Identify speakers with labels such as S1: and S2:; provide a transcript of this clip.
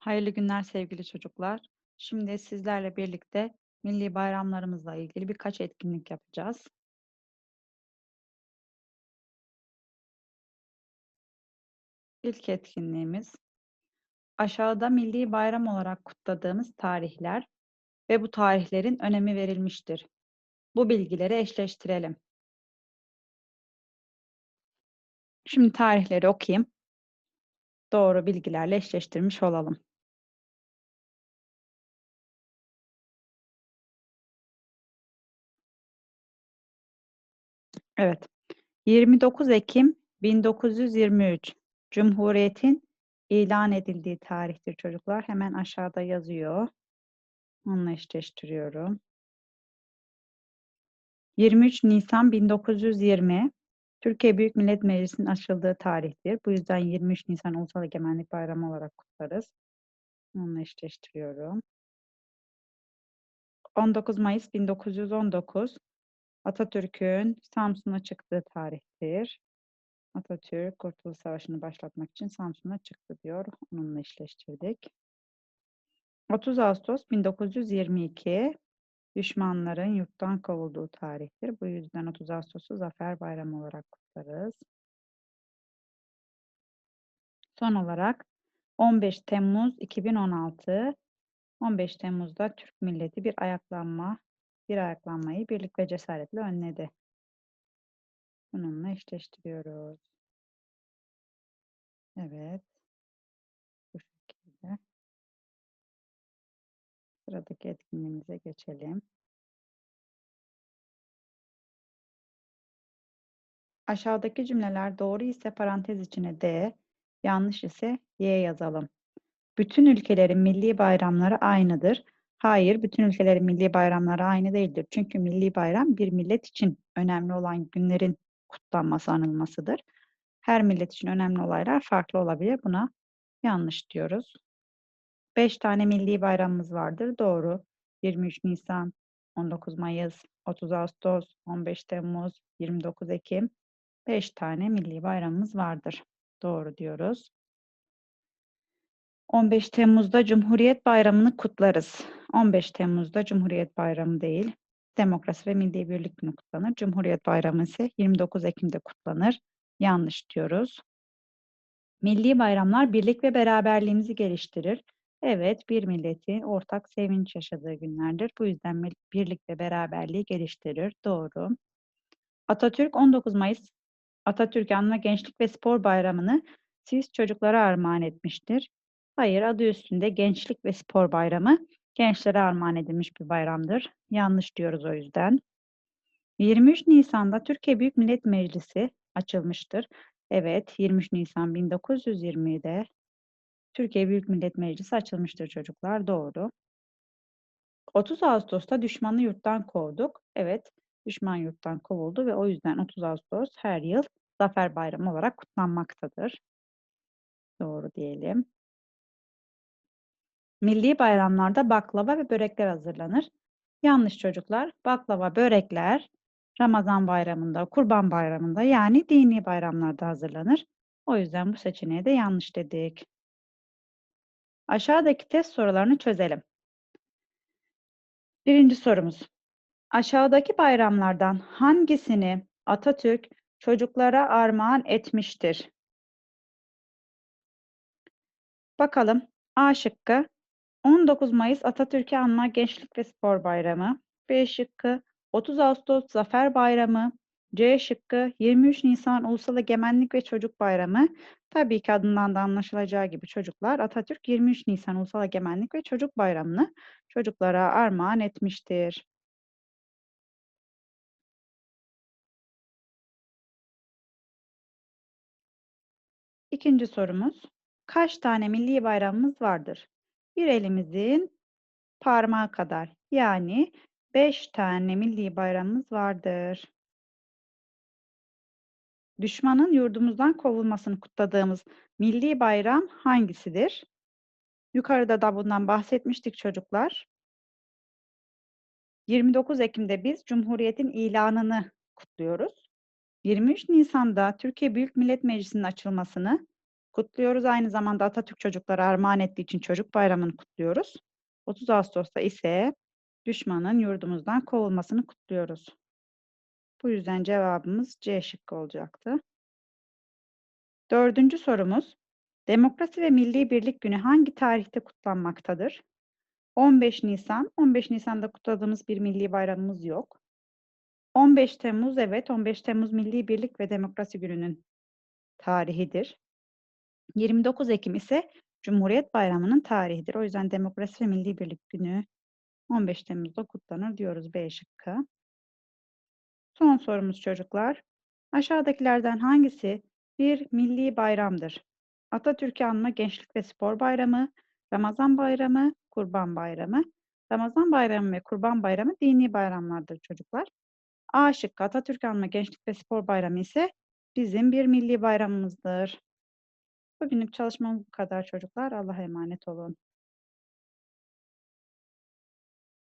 S1: Hayırlı günler sevgili çocuklar. Şimdi sizlerle birlikte milli bayramlarımızla ilgili birkaç etkinlik yapacağız. İlk etkinliğimiz aşağıda milli bayram olarak kutladığımız tarihler ve bu tarihlerin önemi verilmiştir. Bu bilgileri eşleştirelim. Şimdi tarihleri okuyayım. Doğru bilgilerle eşleştirmiş olalım. Evet. 29 Ekim 1923 Cumhuriyet'in ilan edildiği tarihtir çocuklar. Hemen aşağıda yazıyor. Onunla eşleştiriyorum. 23 Nisan 1920 Türkiye Büyük Millet Meclisi'nin açıldığı tarihtir. Bu yüzden 23 Nisan Ulusal Egemenlik Bayramı olarak kutlarız. Onunla eşleştiriyorum. 19 Mayıs 1919 Atatürk'ün Samsun'a çıktığı tarihtir. Atatürk Kurtuluş Savaşı'nı başlatmak için Samsun'a çıktı diyor. Onunla eşleştirdik. 30 Ağustos 1922 düşmanların yurttan kovulduğu tarihtir. Bu yüzden 30 Ağustos'u Zafer Bayramı olarak kutlarız. Son olarak 15 Temmuz 2016 15 Temmuz'da Türk milleti bir ayaklanma, bir ayaklanmayı birlik ve cesaretle önledi. Bununla eşleştiriyoruz. Evet. Bu şekilde. Sıradaki etkinliğimize geçelim. Aşağıdaki cümleler doğru ise parantez içine D, yanlış ise Y yazalım. Bütün ülkelerin milli bayramları aynıdır. Hayır, bütün ülkelerin milli bayramları aynı değildir. Çünkü milli bayram bir millet için önemli olan günlerin kutlanması, anılmasıdır. Her millet için önemli olaylar farklı olabilir. Buna yanlış diyoruz. Beş tane milli bayramımız vardır. Doğru. 23 Nisan, 19 Mayıs, 30 Ağustos, 15 Temmuz, 29 Ekim. Beş tane milli bayramımız vardır. Doğru diyoruz. 15 Temmuz'da Cumhuriyet Bayramı'nı kutlarız. 15 Temmuz'da Cumhuriyet Bayramı değil, Demokrasi ve Milli Birlik Günü kutlanır. Cumhuriyet Bayramı ise 29 Ekim'de kutlanır. Yanlış diyoruz. Milli bayramlar birlik ve beraberliğimizi geliştirir. Evet, bir milletin ortak sevinç yaşadığı günlerdir. Bu yüzden birlik ve beraberliği geliştirir. Doğru. Atatürk 19 Mayıs Atatürk Anma Gençlik ve Spor Bayramı'nı siz çocuklara armağan etmiştir. Hayır, adı üstünde Gençlik ve Spor Bayramı gençlere armağan edilmiş bir bayramdır. Yanlış diyoruz o yüzden. 23 Nisan'da Türkiye Büyük Millet Meclisi açılmıştır. Evet, 23 Nisan 1920'de Türkiye Büyük Millet Meclisi açılmıştır çocuklar. Doğru. 30 Ağustos'ta düşmanı yurttan kovduk. Evet, düşman yurttan kovuldu ve o yüzden 30 Ağustos her yıl Zafer Bayramı olarak kutlanmaktadır. Doğru diyelim. Milli bayramlarda baklava ve börekler hazırlanır. Yanlış çocuklar. Baklava, börekler Ramazan bayramında, Kurban bayramında yani dini bayramlarda hazırlanır. O yüzden bu seçeneğe de yanlış dedik. Aşağıdaki test sorularını çözelim. Birinci sorumuz. Aşağıdaki bayramlardan hangisini Atatürk çocuklara armağan etmiştir? Bakalım. A şıkkı 19 Mayıs Atatürk'ü anma Gençlik ve Spor Bayramı. B şıkkı 30 Ağustos Zafer Bayramı. C şıkkı 23 Nisan Ulusal Egemenlik ve Çocuk Bayramı. Tabii ki adından da anlaşılacağı gibi çocuklar Atatürk 23 Nisan Ulusal Egemenlik ve Çocuk Bayramı'nı çocuklara armağan etmiştir. İkinci sorumuz. Kaç tane milli bayramımız vardır? Bir elimizin parmağı kadar. Yani 5 tane milli bayramımız vardır. Düşmanın yurdumuzdan kovulmasını kutladığımız milli bayram hangisidir? Yukarıda da bundan bahsetmiştik çocuklar. 29 Ekim'de biz Cumhuriyet'in ilanını kutluyoruz. 23 Nisan'da Türkiye Büyük Millet Meclisi'nin açılmasını, kutluyoruz. Aynı zamanda Atatürk çocuklara armağan ettiği için Çocuk Bayramı'nı kutluyoruz. 30 Ağustos'ta ise düşmanın yurdumuzdan kovulmasını kutluyoruz. Bu yüzden cevabımız C şıkkı olacaktı. Dördüncü sorumuz. Demokrasi ve Milli Birlik Günü hangi tarihte kutlanmaktadır? 15 Nisan. 15 Nisan'da kutladığımız bir milli bayramımız yok. 15 Temmuz, evet 15 Temmuz Milli Birlik ve Demokrasi Günü'nün tarihidir. 29 Ekim ise Cumhuriyet Bayramı'nın tarihidir. O yüzden Demokrasi ve Milli Birlik Günü 15 Temmuz'da kutlanır diyoruz B şıkkı. Son sorumuz çocuklar. Aşağıdakilerden hangisi bir milli bayramdır? Atatürk'ü anma Gençlik ve Spor Bayramı, Ramazan Bayramı, Kurban Bayramı. Ramazan Bayramı ve Kurban Bayramı dini bayramlardır çocuklar. A şıkkı Atatürk anma Gençlik ve Spor Bayramı ise bizim bir milli bayramımızdır. Bugünlük çalışmamız bu kadar çocuklar. Allah'a emanet olun.